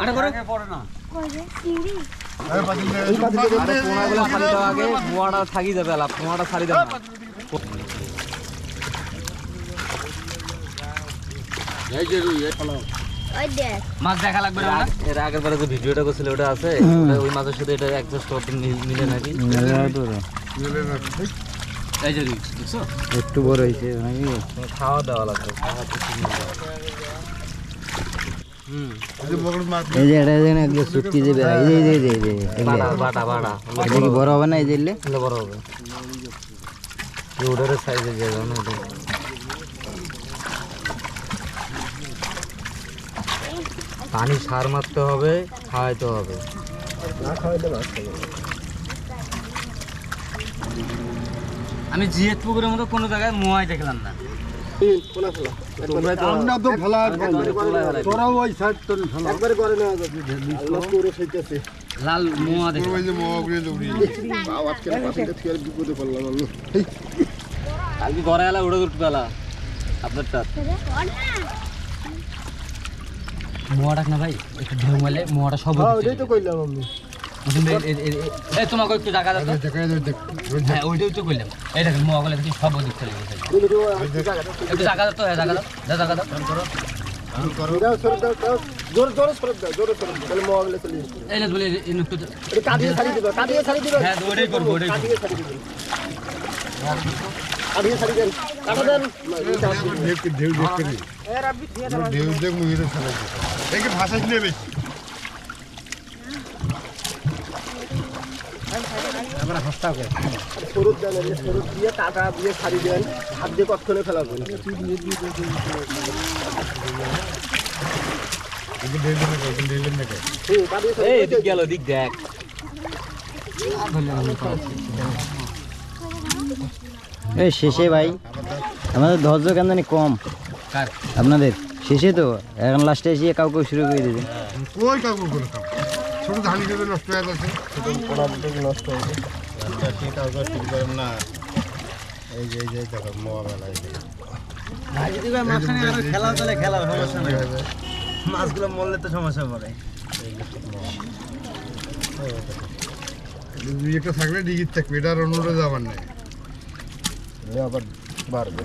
আরে করে আরে পোনাগুলো ছাড়ি পোয়াটা থাকি যাবে পোনাটা ছাড়ি দেবে না মাছ দেখা লাগবে না এর আগের বারে যে ভিডিওটা করছিল ওটা আছে। ওই মাছের সাথে এটা অ্যাডজাস্ট করতে মিলে নাকি? এই যে দেখছ? একটু বড় হয়েছে নাকি? খাওয়া দাওয়া লাগবে। এই যে এটা যেন একদম শুটকি বেড়ায় এই যে এই যে এই। বাটা বাটা এটা কি বড় হবে না এই? এগুলো বড় হবে। সাইজে ওটা পানি সার মারতে হবে খাওয়াইতে হবে। আমি জিএত পুকুরের মতো কোনো জায়গায় মোয়াই দেখলাম না। আমরা তো ফেলা তোরাও ওই সাইড তো একবারে করে না আল্লাহ করে সইতেছে লাল মোয়া দেখলাম ওই যে মোয়া ঘুরে দৌড়িয়ে বাবা আজকে পাখিটা থেকে বিপদে পড়লাম আমি। কালকে ঘরে এলা উড়ে উঠবে এলা। আপনারটা। মোয়াটা না ভাই একটু ঢেউ মারলে মোয়াটা সব ওইটাই তো কইলাম আমি। এই তোমাকে একটু জায়গা দাও তো। দেখাই দেখ দেখ হ্যাঁ ওইটাই তো করলাম এই দেখেন মোয়া গুলো দেখি সব ওদিক চলে গেছে একটু জায়গা দাও তো হ্যাঁ জায়গা দাও দাও জায়গা দাও দাও সরে ঢেউ করে সরুদ দেন সরুদ দিয়ে কাটা দিয়ে ছাড়ি দেন। হাত দিয়ে গেল দিক দেখ। এই শেষে ভাই আমাদের ধৈর্য কেন জানি কম। আপনাদের। শেষে তো এখন লাস্টে এসে কাউকে শুরু করে দিয়েছে কই ছোট ধানি করে নষ্ট হয়ে দুটো নষ্ট হবে ঠিক কাউকে ঠিক করেন না এই যে এই যে দেখো এই খেলা চলে খেলা সমস্যা মাছগুলো মরলে তো সমস্যা পড়ে একটা থাকলে ডিগিট থাকবে এটা আর অন্যটা যাবার নাই আবার বাড়বে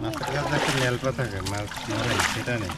মাছের কাছে একটা নেলপা থাকে মাছ সেটা নেই।